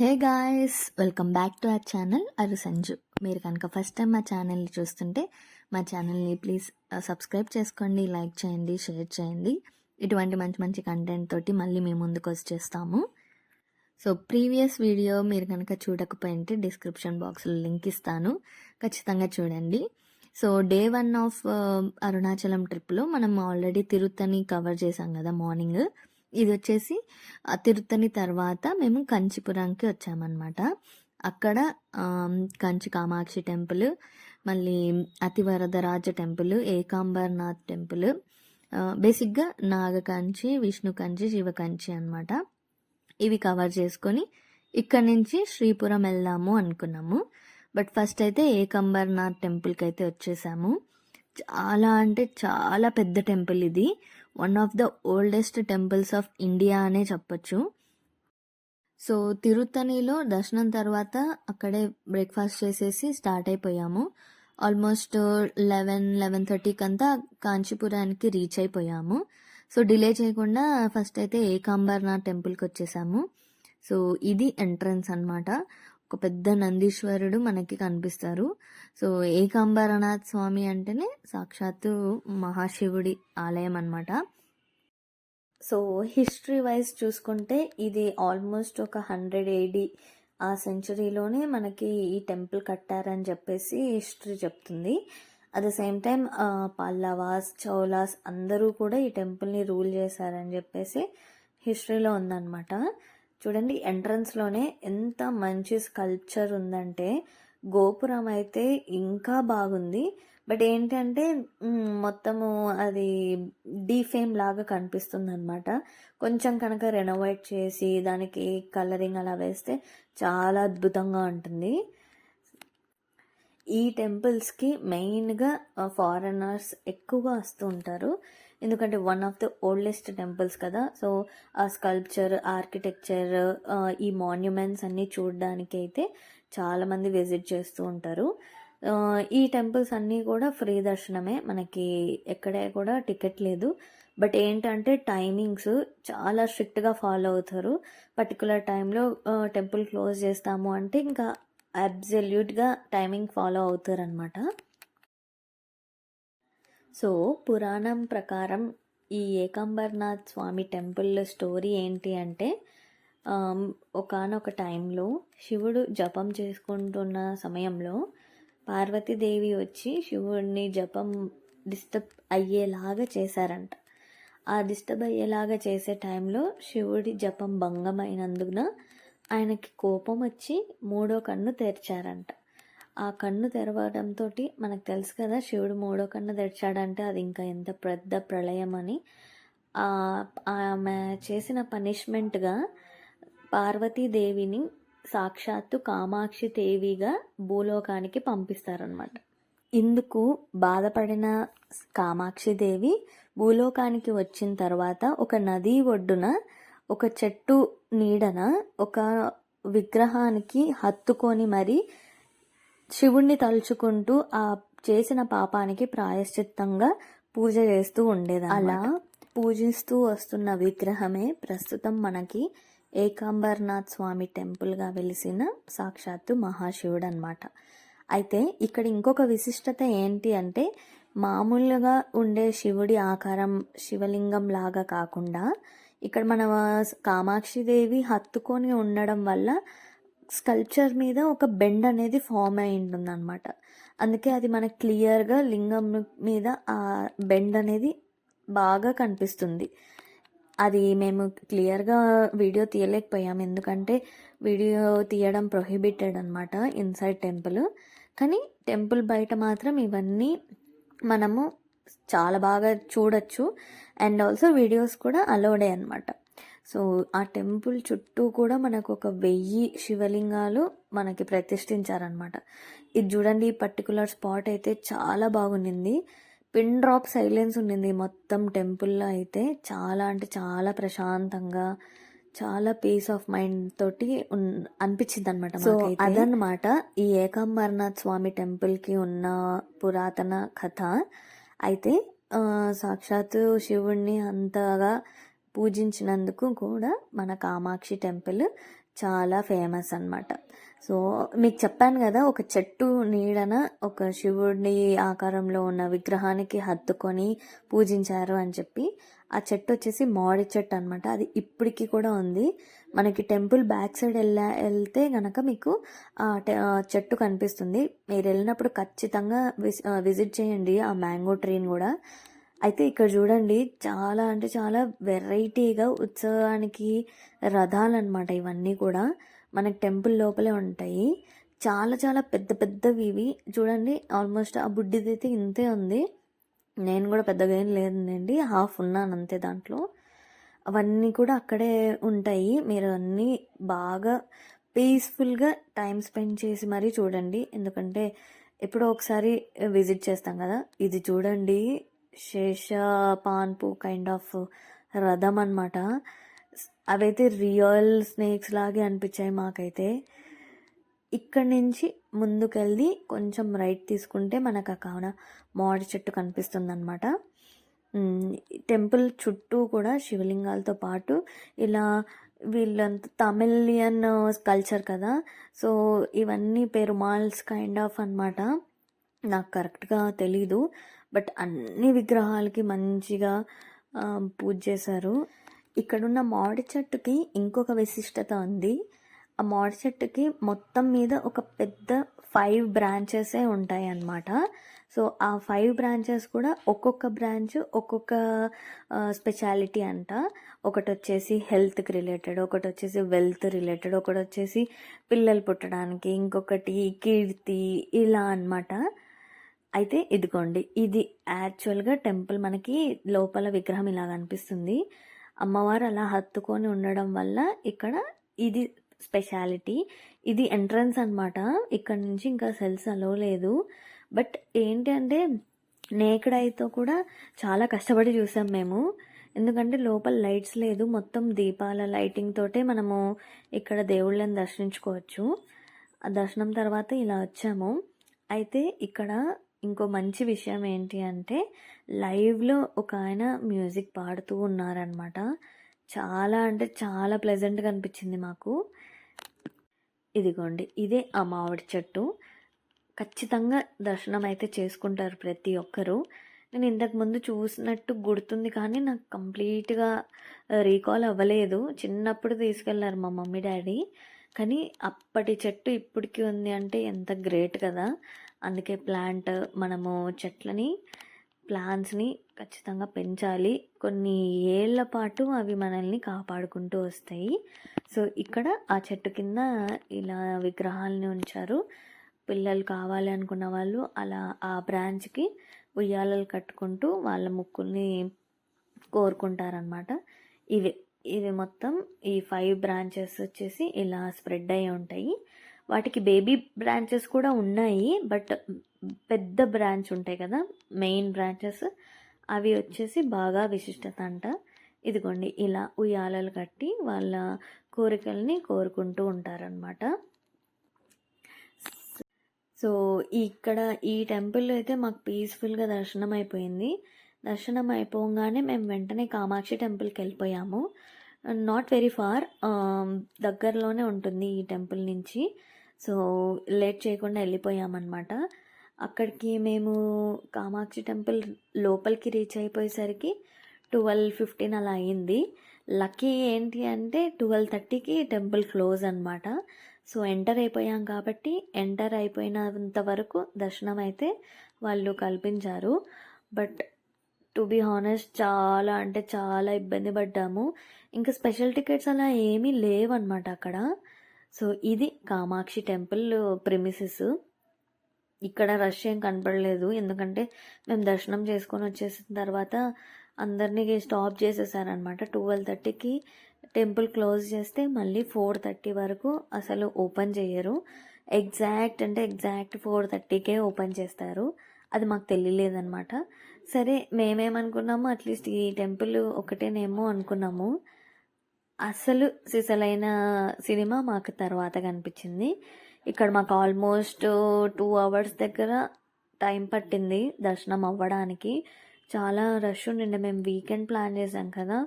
Hey guys welcome back to our channel అరు సంజు. మీరు కనుక ఫస్ట్ టైం మా ఛానల్ని చూస్తుంటే మా ఛానల్ని ప్లీజ్ సబ్స్క్రైబ్ చేసుకోండి లైక్ చేయండి షేర్ చేయండి. ఇటువంటి మంచి మంచి కంటెంట్ తోటి మళ్ళీ మేము ముందుకు వచ్చేస్తాము. సో ప్రీవియస్ వీడియో మీరు కనుక చూడకపోయింటే డిస్క్రిప్షన్ బాక్స్లో లింక్ ఇస్తాను. ఖచ్చితంగా చూడండి. So day one of Arunachalam ట్రిప్లో మనం ఆల్రెడీ తిరుత్తని కవర్ చేసాం కదా మార్నింగ్. ఇది వచ్చేసి తిరుత్తని తర్వాత మేము కంచిపురంకి వచ్చామన్నమాట. అక్కడ కంచి కామాక్షి టెంపుల్ మళ్ళీ అతివరదరాజ టెంపుల్ ఏకాంబర్నాథ్ టెంపుల్ బేసిక్గా నాగకంచి విష్ణు కంచి శివకంచి అనమాట ఇవి కవర్ చేసుకొని ఇక్కడ నుంచి శ్రీపురం వెళ్దాము అనుకున్నాము. బట్ ఫస్ట్ అయితే ఏకంబర్నాథ్ టెంపుల్కి అయితే వచ్చేసాము. చాలా అంటే చాలా పెద్ద టెంపుల్ ఇది. One of the oldest temples of India అనే చెప్పొచ్చు. సో తిరుత్తనిలో దర్శనం తర్వాత అక్కడే బ్రేక్ఫాస్ట్ చేసేసి స్టార్ట్ అయిపోయాము. ఆల్మోస్ట్ లెవెన్ లెవెన్ థర్టీకి అంతా కాంచీపురానికి రీచ్ అయిపోయాము. సో డిలే చేయకుండా ఫస్ట్ అయితే ఏకాంబర్నాథ్ టెంపుల్కి వచ్చేసాము. సో ఇది ఎంట్రన్స్ అనమాట ఒక పెద్ద నందీశ్వరుడు మనకి కనిపిస్తారు. సో ఏకాంబరనాథ్ స్వామి అంటేనే సాక్షాత్తు మహాశివుడి ఆలయం అనమాట సో హిస్టరీ వైజ్ చూసుకుంటే ఇది ఆల్మోస్ట్ ఒక హండ్రెడ్ ఏడి ఆ సెంచరీలోనే మనకి ఈ టెంపుల్ కట్టారని చెప్పేసి హిస్టరీ చెప్తుంది. At the same time Pallavas Cholas అందరూ కూడా ఈ టెంపుల్ని రూల్ చేశారని చెప్పేసి హిస్టరీలో ఉందన్నమాట. చూడండి ఎంట్రన్స్లోనే ఎంత మంచి స్కల్ప్చర్ ఉందంటే గోపురం అయితే ఇంకా బాగుంది. బట్ ఏంటంటే మొత్తము అది డీఫేమ్ లాగా కనిపిస్తుంది అనమాట కొంచెం కనుక రెనోవేట్ చేసి దానికి కలరింగ్ అలా వేస్తే చాలా అద్భుతంగా ఉంటుంది. ఈ టెంపుల్స్కి మెయిన్గా ఫారెనర్స్ ఎక్కువగా వస్తూ ఉంటారు. ఎందుకంటే one of the oldest temples కదా. సో ఆ స్కల్ప్చర్ ఆర్కిటెక్చర్ ఈ మాన్యుమెంట్స్ అన్నీ చూడడానికి అయితే చాలామంది విజిట్ చేస్తూ ఉంటారు. ఈ టెంపుల్స్ అన్నీ కూడా ఫ్రీ దర్శనమే. మనకి ఎక్కడే కూడా టికెట్ లేదు. బట్ ఏంటంటే టైమింగ్స్ చాలా స్ట్రిక్ట్గా ఫాలో అవుతారు. పర్టికులర్ టైంలో టెంపుల్ క్లోజ్ చేస్తాము అంటే ఇంకా అబ్జల్యూట్గా టైమింగ్ ఫాలో అవుతారు అనమాట సో పురాణం ప్రకారం ఈ ఏకాంబర్నాథ్ స్వామి టెంపుల్ స్టోరీ ఏంటి అంటే ఒకనొక టైంలో శివుడు జపం చేసుకుంటున్న సమయంలో పార్వతీదేవి వచ్చి శివుడిని జపం డిస్టర్బ్ అయ్యేలాగా చేశారంట. ఆ డిస్టర్బ్ అయ్యేలాగా చేసే టైంలో శివుడి జపం భంగమైనందున ఆయనకి కోపం వచ్చి మూడో కన్ను తెరిచారంట. ఆ కన్ను తెరవడంతో మనకు తెలుసు కదా శివుడు మూడో కన్ను తెరిచాడంటే అది ఇంకా ఎంత పెద్ద ప్రళయం అని. ఆమె చేసిన పనిష్మెంట్గా పార్వతీదేవిని సాక్షాత్తు కామాక్షి దేవిగా భూలోకానికి పంపిస్తారనమాట ఇందుకు బాధపడిన కామాక్షి దేవి భూలోకానికి వచ్చిన తర్వాత ఒక నది ఒడ్డున ఒక చెట్టు నీడన ఒక విగ్రహానికి హత్తుకొని మరి శివుణ్ణి తలుచుకుంటూ ఆ చేసిన పాపానికి ప్రాయశ్చిత్తంగా పూజ చేస్తూ ఉండేది అలా పూజిస్తూ వస్తున్న విగ్రహమే ప్రస్తుతం మనకి ఏకాంబర్నాథ్ స్వామి టెంపుల్గా వెలిసిన సాక్షాత్తు మహాశివుడు అనమాట అయితే ఇక్కడ ఇంకొక విశిష్టత ఏంటి అంటే మామూలుగా ఉండే శివుడి ఆకారం శివలింగం లాగా కాకుండా ఇక్కడ మన కామాక్షిదేవి హత్తుకొని ఉండడం వల్ల స్కల్ప్చర్ మీద ఒక బెండ్ అనేది ఫామ్ అయి ఉంటుందన్నమాట అందుకే అది మనకు క్లియర్గా లింగం మీద ఆ బెండ్ అనేది బాగా కనిపిస్తుంది. అది మేము క్లియర్గా వీడియో తీయలేకపోయాం ఎందుకంటే వీడియో తీయడం ప్రొహిబిటెడ్ అనమాట ఇన్సైడ్ టెంపుల్. కానీ టెంపుల్ బయట మాత్రం ఇవన్నీ మనము చాలా బాగా చూడొచ్చు. అండ్ ఆల్సో వీడియోస్ కూడా అలౌడే అనమాట సో ఆ టెంపుల్ చుట్టూ కూడా మనకు ఒక వెయ్యి శివలింగాలు మనకి ప్రతిష్ఠించారనమాట ఇది చూడండి ఈ పర్టికులర్ స్పాట్ అయితే చాలా బాగుండింది. పిన్ డ్రాప్ సైలెన్స్ ఉండింది మొత్తం టెంపుల్లో అయితే. చాలా అంటే చాలా ప్రశాంతంగా చాలా పీస్ ఆఫ్ మైండ్ తోటి అనిపించింది అనమాట సో అదనమాట ఈ ఏకాంబర్నాథ్ స్వామి టెంపుల్కి ఉన్న పురాతన కథ. అయితే ఆ, సాక్షాత్తు శివుణ్ణి అంతగా పూజించినందుకు కూడా మన కామాక్షి టెంపుల్ చాలా ఫేమస్ అన్నమాట. సో మీకు చెప్పాను కదా ఒక చెట్టు నీడన ఒక శివుడి ఆకారంలో ఉన్న విగ్రహానికి హత్తుకొని పూజించారు అని చెప్పి ఆ చెట్టు వచ్చేసి మాడి చెట్టు అనమాట అది ఇప్పటికీ కూడా ఉంది. మనకి టెంపుల్ బ్యాక్ సైడ్ వెళ్ళా వెళ్తే గనక మీకు ఆ టె- చెట్టు కనిపిస్తుంది. మీరు వెళ్ళినప్పుడు ఖచ్చితంగా విజిట్ చేయండి ఆ మ్యాంగో ట్రీని కూడా. అయితే ఇక్కడ చూడండి చాలా అంటే చాలా వెరైటీగా ఉత్సవానికి రథాలు అనమాట ఇవన్నీ కూడా. మనకి టెంపుల్ లోపలే ఉంటాయి. చాలా చాలా పెద్ద పెద్దవి ఇవి. చూడండి ఆల్మోస్ట్ ఆ బుడ్డిది అయితే ఇంతే ఉంది. నేను కూడా పెద్దగా ఏం లేదండి హాఫ్ ఉన్నాను అంతే దాంట్లో. అవన్నీ కూడా అక్కడే ఉంటాయి. మీరు అన్నీ బాగా పీస్ఫుల్గా టైం స్పెండ్ చేసి మరీ చూడండి. ఎందుకంటే ఎప్పుడో ఒకసారి విజిట్ చేస్తాం కదా. ఇది చూడండి శేష పాన్పు కైండ్ ఆఫ్ రథం అనమాట అవైతే రియల్ స్నేక్స్ లాగే అనిపించాయి మాకైతే. ఇక్కడ నుంచి ముందుకెళ్ళి కొంచెం రైట్ తీసుకుంటే మనకు కావున మామిడి చెట్టు కనిపిస్తుంది అనమాట టెంపుల్ చుట్టూ కూడా శివలింగాలతో పాటు ఇలా వీళ్ళంత తమిళియన్ కల్చర్ కదా. సో ఇవన్నీ పెరుమాల్స్ కైండ్ ఆఫ్ అనమాట నాకు కరెక్ట్గా తెలీదు. బట్ అన్ని విగ్రహాలకి మంచిగా పూజ చేశారు. ఇక్కడున్న మామిడి చెట్టుకి ఇంకొక విశిష్టత ఉంది. ఆ మామిడి చెట్టుకి మొత్తం మీద ఒక పెద్ద ఫైవ్ బ్రాంచెసే ఉంటాయి అన్నమాట. సో ఆ ఫైవ్ బ్రాంచెస్ కూడా ఒక్కొక్క బ్రాంచ్ ఒక్కొక్క స్పెషాలిటీ అంట. ఒకటి వచ్చేసి హెల్త్కి రిలేటెడ్ ఒకటి వచ్చేసి వెల్త్ రిలేటెడ్ ఒకటి వచ్చేసి పిల్లలు పుట్టడానికి ఇంకొకటి కీర్తి ఇలా అన్నమాట. అయితే ఇదిగోండి ఇది యాక్చువల్గా టెంపుల్ మనకి లోపల విగ్రహం ఇలా కనిపిస్తుంది అమ్మవారు అలా హత్తుకొని ఉండడం వల్ల ఇక్కడ ఇది స్పెషాలిటీ. ఇది ఎంట్రన్స్ అనమాట ఇక్కడ నుంచి ఇంకా సెల్స్ అలో లేదు. బట్ ఏంటి అంటే నేకడ్ ఐతో కూడా చాలా కష్టపడి చూసాం మేము. ఎందుకంటే లోపల లైట్స్ లేదు. మొత్తం దీపాల లైటింగ్ తోటే మనము ఇక్కడ దేవుళ్ళని దర్శించుకోవచ్చు. ఆ దర్శనం తర్వాత ఇలా వచ్చాము. అయితే ఇక్కడ ఇంకో మంచి విషయం ఏంటి అంటే లైవ్లో ఒక ఆయన మ్యూజిక్ పాడుతూ ఉన్నారనమాట చాలా అంటే చాలా ప్లెజెంట్గా అనిపించింది మాకు. ఇదిగోండి ఇదే ఆ మామిడి చెట్టు. ఖచ్చితంగా దర్శనం అయితే చేసుకుంటారు ప్రతి ఒక్కరూ. నేను ఇంతకు ముందు చూసినట్టు గుర్తుంది కానీ నాకు కంప్లీట్గా రీకాల్ అవ్వలేదు. చిన్నప్పుడు తీసుకెళ్ళారు మా మమ్మీ డాడీ. కానీ అప్పటి చెట్టు ఇప్పటికి ఉంది అంటే ఎంత గ్రేట్ కదా. అందుకే ప్లాంట్ మనము చెట్లని ప్లాంట్స్ని ఖచ్చితంగా పెంచాలి. కొన్ని ఏళ్ళ పాటు అవి మనల్ని కాపాడుకుంటూ వస్తాయి. సో ఇక్కడ ఆ చెట్టు కింద ఇలా విగ్రహాలని ఉంచారు. పిల్లలు కావాలి అనుకున్న వాళ్ళు అలా ఆ బ్రాంచ్కి ఉయ్యాలలు కట్టుకుంటూ వాళ్ళ ముక్కుల్ని కోరుకుంటారనమాట ఇవి ఇది మొత్తం ఈ ఫైవ్ బ్రాంచెస్ వచ్చేసి ఇలా స్ప్రెడ్ అయి ఉంటాయి. వాటికి బేబీ బ్రాంచెస్ కూడా ఉన్నాయి బట్ పెద్ద బ్రాంచ్ ఉంటాయి కదా మెయిన్ బ్రాంచెస్. అవి వచ్చేసి బాగా విశిష్టత అంట. ఇదిగోండి ఇలా ఉయ్యాలలు కట్టి వాళ్ళ కోరికల్ని కోరుకుంటూ ఉంటారనమాట సో ఇక్కడ ఈ టెంపుల్ అయితే మాకు పీస్ఫుల్గా దర్శనం అయిపోయింది. దర్శనం అయిపోగానే మేము వెంటనే కామాక్షి టెంపుల్కి వెళ్ళిపోయాము. నాట్ వెరీ ఫార్ దగ్గరలోనే ఉంటుంది ఈ టెంపుల్ నుంచి. సో లేట్ చేయకుండా వెళ్ళిపోయామన్నమాట. అక్కడికి మేము కామాక్షి టెంపుల్ లోపలికి రీచ్ అయిపోయేసరికి ట్వెల్వ్ ఫిఫ్టీన్ అలా అయింది. లక్కీ ఏంటి అంటే ట్వెల్వ్ థర్టీకి టెంపుల్ క్లోజ్ అనమాట సో ఎంటర్ అయిపోయాం కాబట్టి ఎంటర్ అయిపోయినంత వరకు దర్శనం అయితే వాళ్ళు కల్పించారు. బట్ టు బీ హానెస్ట్ చాలా అంటే చాలా ఇబ్బంది పడ్డాము. ఇంకా స్పెషల్ టికెట్స్ అలా ఏమీ లేవన్నమాట అక్కడ. సో ఇది కామాక్షి టెంపుల్ ప్రిమిసెస్ ఇక్కడ రష్ ఏం కనపడలేదు. ఎందుకంటే మేము దర్శనం చేసుకొని వచ్చేసిన తర్వాత అందరినీ స్టాప్ చేసేసారనమాట ట్వెల్వ్ థర్టీకి టెంపుల్ క్లోజ్ చేస్తే మళ్ళీ ఫోర్ థర్టీ వరకు అసలు ఓపెన్ చేయరు. ఎగ్జాక్ట్ అంటే ఎగ్జాక్ట్ ఫోర్ థర్టీకే ఓపెన్ చేస్తారు. అది మాకు తెలియలేదన్నమాట. సరే మేమేమనుకున్నాము అట్లీస్ట్ ఈ టెంపుల్ ఒకటేనేమో అనుకున్నాము. అసలు సిసలైన సినిమా మాకు తర్వాత కనిపించింది. ఇక్కడ మాకు ఆల్మోస్ట్ టూ అవర్స్ దగ్గర టైం పట్టింది దర్శనం అవ్వడానికి. చాలా రష్ ఉండిండే. మేము వీకెండ్ ప్లాన్ చేసాం కదా.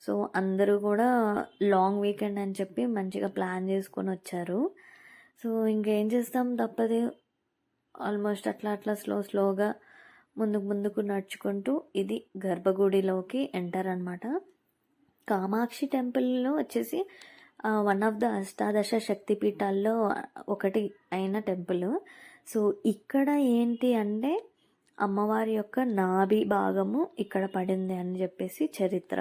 సో అందరూ కూడా లాంగ్ వీకెండ్ అని చెప్పి మంచిగా ప్లాన్ చేసుకొని వచ్చారు. సో ఇంకేం చేస్తాం? తప్పదు. ఆల్మోస్ట్ అట్లా అట్లా స్లో స్లోగా ముందుకు ముందుకు నడుచుకుంటూ ఇది గర్భగుడిలోకి ఎంటర్ అనమాట కామాక్షి టెంపుల్లో వచ్చేసి వన్ ఆఫ్ ద అష్టాదశ శక్తిపీఠాల్లో ఒకటి అయిన టెంపుల్. సో ఇక్కడ ఏంటి అంటే అమ్మవారి యొక్క నాభి భాగము ఇక్కడ పడింది అని చెప్పేసి చరిత్ర.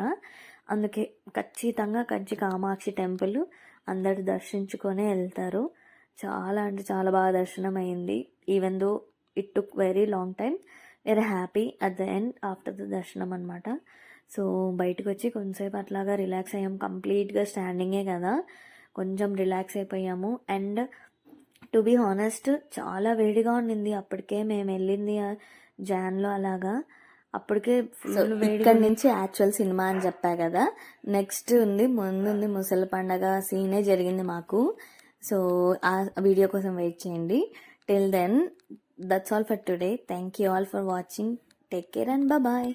అందుకే ఖచ్చితంగా కంచి కామాక్షి టెంపుల్ అందరు దర్శించుకొని వెళ్తారు. చాలా అంటే చాలా బాగా దర్శనం అయింది even though it took very long time very happy at the end after the దర్శనం అనమాట సో బయటకు వచ్చి కొంతసేపు అట్లాగా రిలాక్స్ అయ్యాము కంప్లీట్గా స్టాండింగే కదా. కొంచెం రిలాక్స్ అయిపోయాము. అండ్ టు బీ హానెస్ట్ చాలా వేడిగా ఉండింది. అప్పటికే మేము వెళ్ళింది జాన్లో అలాగా. అప్పటికే ఫుల్ ఇక్కడ నుంచి యాక్చువల్ సినిమా అని చెప్పా కదా. నెక్స్ట్ ఉంది ముందు ఉంది ముసలి పండగ సీనే జరిగింది మాకు. సో ఆ వీడియో కోసం వెయిట్ చేయండి. Till then that's all for today thank you all for watching take care and bye